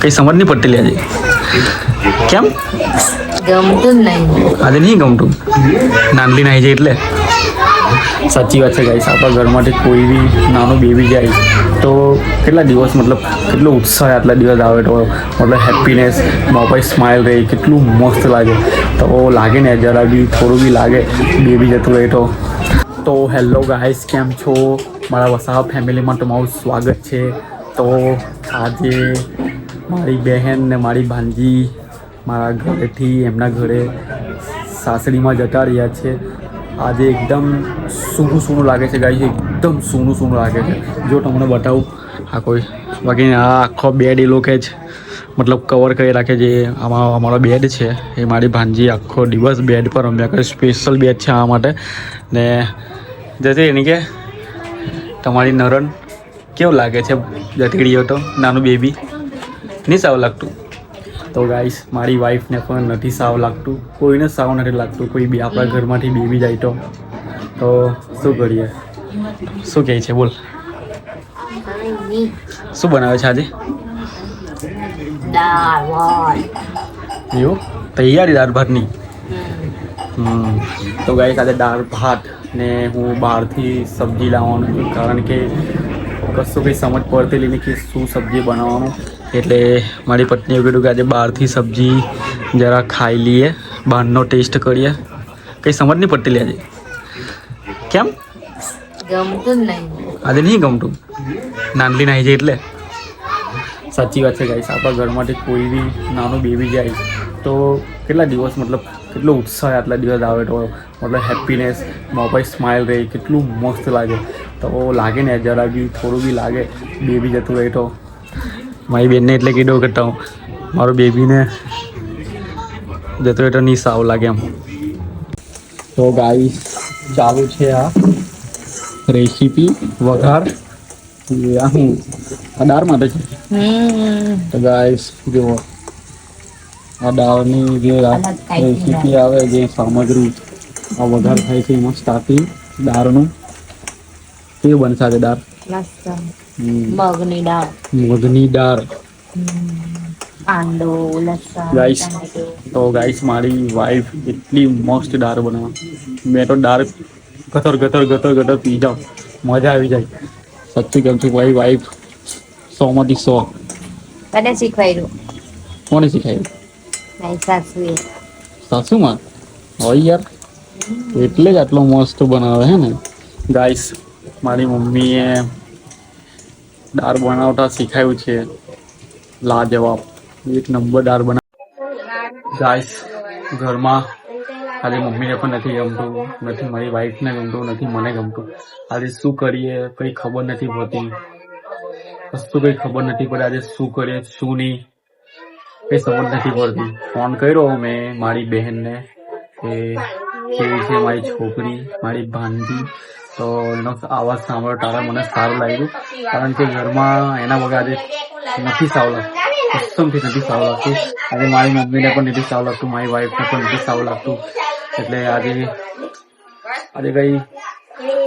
કઈ સમજ નહીં પડતી આજે. કેમ? ગમતું નહીં. આજે નહીં ગમતું? નાનલી નાઈ જાય એટલે? સાચી વાત છે ગાઈસ આપણા ઘરમાંથી કોઈ બી નાનું બેબી જાય તો કેટલા દિવસ મતલબ કેટલો ઉત્સાહ આટલા દિવસ આવે તો મતલબ હેપીનેસ મોબાઈલ સ્માઇલ રહે કેટલું મસ્ત લાગે. તો લાગે ને જરા બી થોડું બી લાગે બેબી જતું રહે તો. તો હેલો ગાઈસ કેમ છો? મારા વસાવા ફેમિલીમાં તમારું સ્વાગત છે. તો આજે મારી બહેન ને મારી ભાંજી મારા ઘરેથી એમના ઘરે સાસરીમાં જતા રહ્યા છે. આજે એકદમ સૂનું સૂનું લાગે છે ગાય એકદમ સૂનું સૂનું લાગે છે. જો તમને બતાવું, આ કોઈ બાકી આ આખો બેડ એ લોકો જ મતલબ કવર કરી રાખે જે આમાં અમારો બેડ છે. એ મારી ભાંજી આખો દિવસ બેડ પર રમ્યા કરે. સ્પેશિયલ બેડ છે આ માટે. ને જતી એની કે, તમારી નરણ કેવું લાગે છે? જતી રહ્યો તો, નાનું બેબી નહીં સાવ લાગતું. તો ગાઈસ મારી વાઈફને પણ નથી સાવ લાગતું. કોઈને સાવ નથી લાગતું. કોઈ બી આપણા ઘરમાંથી બેબી જાય તો. તો શું કરીએ? શું કહે છે? બોલ. શું બનાવે છે આજે? દાળ ભાત એવું? તૈયારી દાળ ભાતની? હમ. તો ગાઈસ આજે દાળ ભાત ને હું બહારથી સબ્જી લાવવાનું છું. કારણ કે કશું કંઈ સમજ પડતી નહીં કે શું સબ્જી બનાવવાનું. એટલે મારી પત્નીએ કીધું કે આજે બહારથી સબ્જી જરા ખાઈ લઈએ બહારનો ટેસ્ટ કરીએ. કંઈ સમજ નહીં પડતી આજે. કેમ? ગમતું નહીં. આજે નહીં ગમતું? નાનલી નાઈ જાય એટલે. સાચી વાત છે ગાઈસ આપણા ઘરમાંથી કોઈ બી નાનું બેબી જાય તો કેટલા દિવસ મતલબ કેટલો ઉત્સાહ આટલા દિવસ આવે તો મતલબ હેપીનેસ મોબાઈલ સ્માઇલ રહે કેટલું મસ્ત લાગે. તો લાગે ને જરા બી થોડું બી લાગે બેબી જતું રહે તો. મારી બેનને એટલે કીધું કરતા હું મારો બેબીને જતો એટલો તો નહીં સાવ લાગે એમ. તો ગાઈ ચાલુ છે આ રેસીપી વઘાર. આ હું આ દાળ માટે છે. તો ગાઈસ જુઓ. આ દાળની જે રેસીપી આવે જે સામગ્રી આ વઘાર થાય છે એમાં સ્ટાર્ટિંગ દાળનું. કેવું બનશે દાળ? મગની દાળ. મગની દાળ. કાંદો લસણ ગાઈસ તો ગાઈસ મારી વાઈફ એટલી મસ્ત દાળ બનાવે. મેં તો દાળ ગતર ગતર ગતર ગતર પી જાઉં. મજા આવી જાય. સાચું કેમ છું ભાઈ વાઈફ સોમાંથી સો. કને શીખવાડ્યું? કોને શીખવાડ્યું? સાસુએ. સાસુમાં? હોય યાર. એટલે જ આટલો મસ્ત બનાવે હે ને? ગાઈસ મારી મમ્મીએ દાળ બનાવતા શીખાયું છે. લાજવાબ. એક નંબર દાળ બનાવ ગાઈસ, ઘરમાં આજે મમ્મીને પણ નથી ગમતું, નથી મારી વાઈફને ગમતું, નથી મને ગમતું. આજે શું કરીએ, કંઈ ખબર નથી પડતી વસ્તુ કંઈ ખબર નથી પડે, આજે શું કરીએ, શું નહીં. કઈ સમજ નથી પડતી. ફોન કર્યો મેં મારી બહેનને કે કેવી છે મારી છોકરી, મારી ભાંજી, તો એનો અવાજ સાંભળો, તારા મને સારું લાગ્યું. કારણ કે ઘરમાં એના વગર આજે નથી સારું લાગતું કસમથી નથી સાવ લાગતું આજે મારી મમ્મીને પણ નથી સાવ લાગતું મારી વાઈફને પણ નથી સાવ લાગતું એટલે આજે આજે કઈ,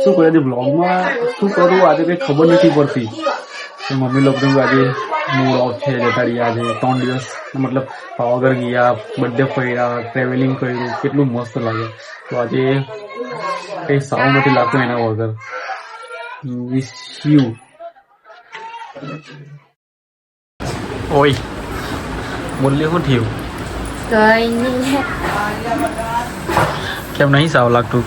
શું કર્યું આજે બ્લોગમાં શું કરું? આજે કઈ ખબર નથી પડતી. મમ્મી લોકોનું આજે મૂડ ઓફ છે જતા રહ્યા આજે ત્રણ દિવસ મતલબ પાવાગઢ ગયા બર્થડે ફર્યા ટ્રાવેલિંગ કર્યું કેટલું મસ્ત લાગે તો આજે કંઈ સાવ નથી લાગતું એના વગર વિશ યુ ઓય બોલ્યું શું થયું કઈ નહીં કેમ નહીં સાવ લાગતું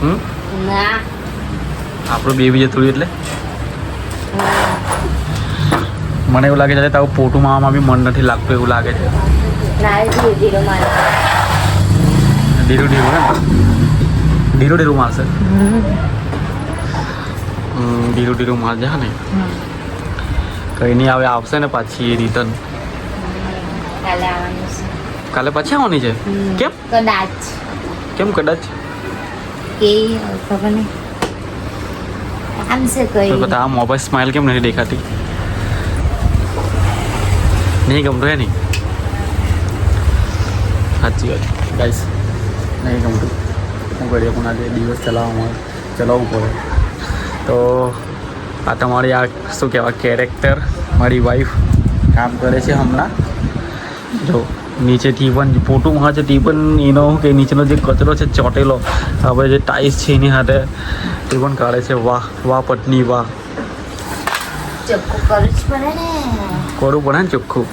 હમ ના આપણું બેબી જતું રહ્યું એટલે મને એવું લાગે છે તારું પોટું માવામાં બી મન નથી લાગતું એવું લાગે છે. ના ધીરે ધીરે મારે. ધીરું ધીરું મારશે? ધીરું ધીરું મારજે હા ને. કઈ નહીં આવે આવશે ને પાછી એ રિટર્ન કાલે પાછી આવવાની છે? કેમ? કદાચ. કેમ કદાચ? કે ખબર નહીં. આમ કઈ. મોબાઈલ સ્માઇલ કેમ નથી દેખાતી? નહીં ગમતું હે નહીં સાચી વાત ગાઈસ નહીં ગમતું શું કરીએ પણ આજે દિવસ ચલાવવામાં ચલાવવું પડે તો આ તમારી આ શું કહેવાય કેરેક્ટર મારી વાઈફ કામ કરે છે હમણાં જો નીચેથી પણ ફોટોમાં છે તે પણ એનો કે નીચેનો જે કચરો છે ચોટેલો હવે જે ટાઈસ છે એની સાથે તે પણ કાઢે છે વાહ વાહ પત્ની વાહ ચોખ્ખું કરવું જ પડે ને. કરવું પડે ને ચોખ્ખું.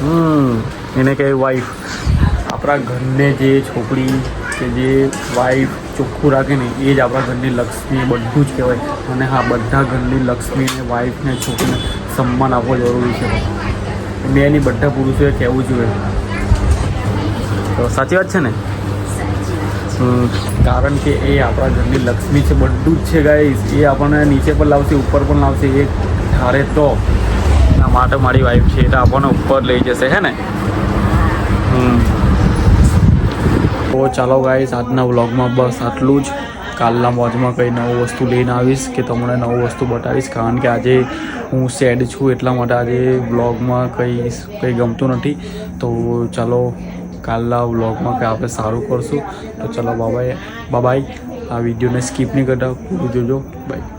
હમ એને કહે વાઈફ આપણા ઘરને જે છોકરી કે જે વાઈફ ચોખ્ખું રાખે ને એ જ આપણા ઘરની લક્ષ્મી બધું જ કહેવાય. અને હા બધા ઘરની લક્ષ્મીને વાઈફને છોકરીને સન્માન આપવો જરૂરી છે. મેં એની બધા પુરુષોએ કહેવું જોઈએ. તો સાચી વાત છે ને? કારણ કે એ આપણા ઘરની લક્ષ્મી છે બધું જ છે ગાઈસ એ આપણને નીચે પણ લાવશે ઉપર પણ લાવશે એ ધારે તો, એના માટે મારી વાઈફ છે એટલે આપણને ઉપર લઈ જશે, હે ને? તો ચાલો ગાઈસ આજના વ્લોગમાં બસ આટલું જ. કાલના મોજમાં કંઈ નવું વસ્તુ લઈને આવીશ કે તમને નવું વસ્તુ બતાવીશ, કારણ કે આજે હું સેડ છું, એટલા માટે આજે વ્લોગમાં કંઈ કંઈ ગમતું નથી. તો ચાલો, કાલના વ્લોગમાં કંઈ આપણે સારું કરશું. તો ચાલો બાબાએ બાબાઈ આ વિડીયોને સ્કીપ નહીં કરતા. પૂરું જોજો. બાય